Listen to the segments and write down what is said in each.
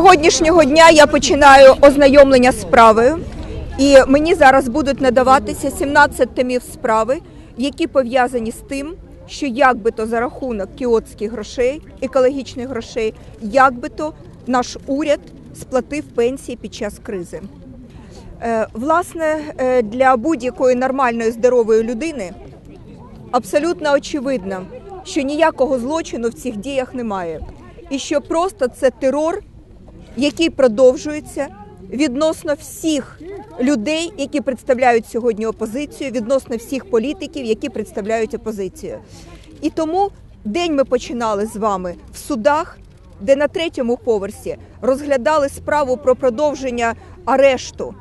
сьогоднішнього дня я починаю ознайомлення справою, і мені зараз будуть надаватися 17 томів справи, які пов'язані з тим, що як би то за рахунок кіотських грошей, екологічних грошей, як би то наш уряд сплатив пенсії під час кризи. Е, Власне, е, для будь-якої нормальної здорової людини абсолютно очевидно, що ніякого злочину в цих діях немає, і що просто це терор, який продовжується відносно всіх людей, які представляють сьогодні опозицію, відносно всіх політиків, які представляють опозицію. І тому день ми починали з вами в судах, де на третьому поверсі розглядали справу про продовження арешту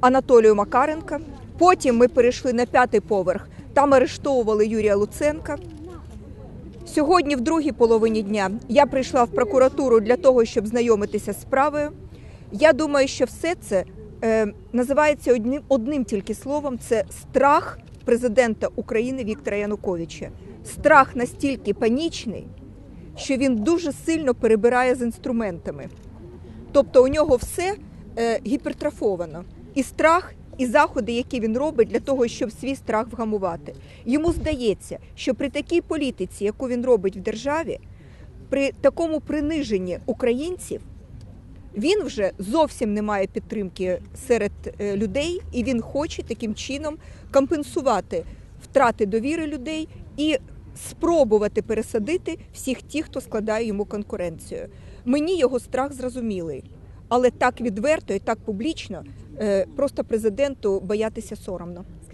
Анатолію Макаренка. Потім ми перейшли на п'ятий поверх. Там арештовували Юрія Луценка. Сьогодні, в другій половині дня, я прийшла в прокуратуру для того, щоб знайомитися з справою. Я думаю, що все це е, називається одним, одним тільки словом: це страх президента України Віктора Януковича. Страх настільки панічний, що він дуже сильно перебирає з інструментами. Тобто у нього все е, гіпертрофовано. І страх, і заходи, які він робить для того, щоб свій страх вгамувати. Йому здається, що при такій політиці, яку він робить в державі, при такому приниженні українців, він вже зовсім не має підтримки серед е, людей, і він хоче таким чином компенсувати втрати довіри людей і спробувати пересадити всіх тих, хто складає йому конкуренцію. Мені його страх зрозумілий, але так відверто і так публічно е, просто президенту боятися соромно.